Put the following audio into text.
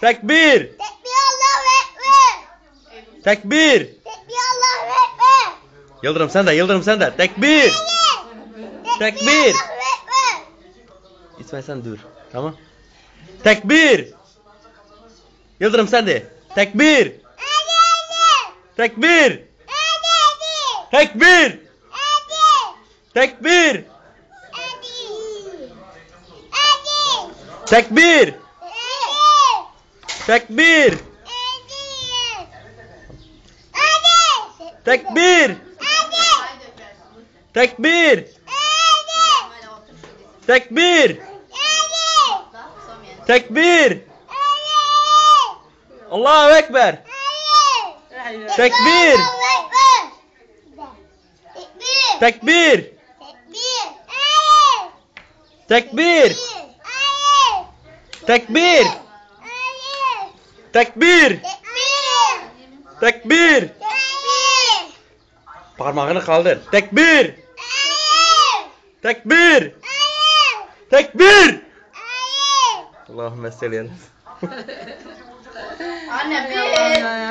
Tekbir. Tekbir Allahu Ekber. Tekbir. Tekbir Allahu Ekber. Yıldırım sen de, Yıldırım sen de. Tekbir. Tekbir. İsmail sen dur. Tamam. Tekbir. Yıldırım sen de. Tekbir. Tekbir. Tekbir. Tekbir. Tekbir. Tekbir. Tekbir. Tekbir. Tekbir. Tekbir. Allahu Ekber. Tekbir. Tekbir. Tekbir. Tekbir. Tekbir. Tekbir. Tekbir. Tekbir. Parmağını kaldır. Tekbir. Tekbir. Tekbir. Allahümme selli. Anne bir.